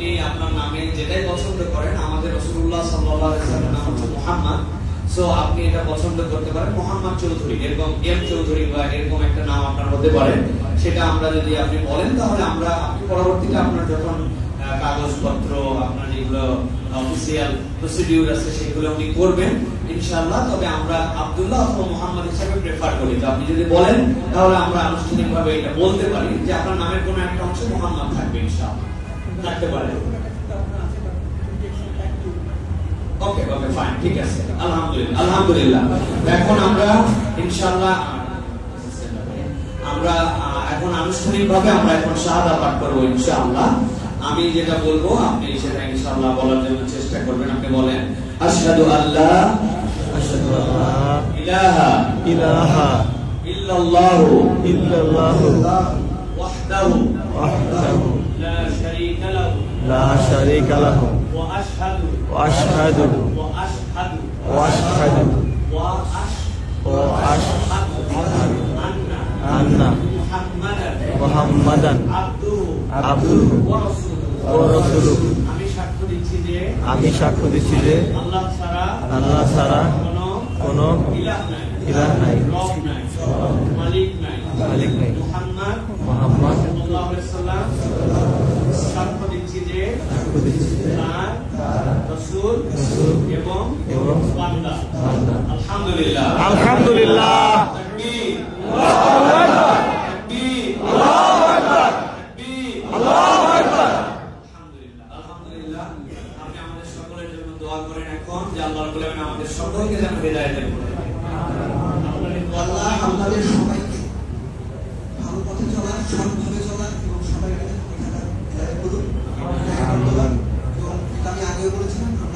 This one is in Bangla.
আপনি আপনার নামে যেটাই পছন্দ করেন, আমাদের রসুল্লাহ সাল্লাহ নাম হচ্ছে মোহাম্মদ। সো আপনি এটা পছন্দ করতে পারেন, মোহাম্মদ চৌধুরী, এরকম এম চৌধুরী বা এরকম একটা নাম আপনার হতে পারে। সেটা আমরা যদি আপনি বলেন, তাহলে আমরা আপনি পরবর্তীতে আপনার যখন কাগজপত্র, আপনার যেগুলো অফিসিয়াল প্রসিডিউর আছে, সেগুলো করবেন, ইনশাআল্লাহ। তবে আমরা আব্দুল্লাহ অথবা মোহাম্মদ হিসাবে প্রেফার করি। তো আপনি যদি বলেন, তাহলে আমরা আনুষ্ঠানিকভাবে এটা বলতে পারি যে আপনার নামের কোনো একটা অংশে মোহাম্মদ থাকবে, ইনশাআল্লাহ। থাকতে পারে ওকে ওকে ফাইন ঠিক আছে। আলহামদুলিল্লাহ আলহামদুলিল্লাহ। এখন আমরা ইনশাআল্লাহ আমরা এখন আনুষ্ঠানিকভাবে আমরা এখন শাহাদা পাঠ করব ইনশাআল্লাহ। আমি যেটা বলব আপনি সেটা ইনশাআল্লাহ বলার জন্য চেষ্টা করবেন। আপনি বলেন আশহাদু আল্লাহ আশহাদু আল্লা ইলাহা ইলাহা ইল্লাল্লাহু ইল্লাল্লাহু ওয়াহদাহু ওয়াহদাহু আশ আন্না আন্না। মুহাম্মাদান। মুহাম্মাদান। আবদুহু। আবদুহু। ওয়া রাসূলুহু। ওয়া রাসূলুহু। আমি সাক্ষ্য দিচ্ছি যে আল্লাহ ছাড়া কোনো ইলাহ নাই। মালিক নাই। মুহাম্মদ সাল্লাল্লাহু আলাইহি দিচ্ছি যে তার রাসূল এবং বান্দা। আলহামদুলিল্লাহ। আলহামদুলিল্লাহ। আমাদের সকলকে যেন হেদায়েত দেন আল্লাহ আমাদের সবাইকে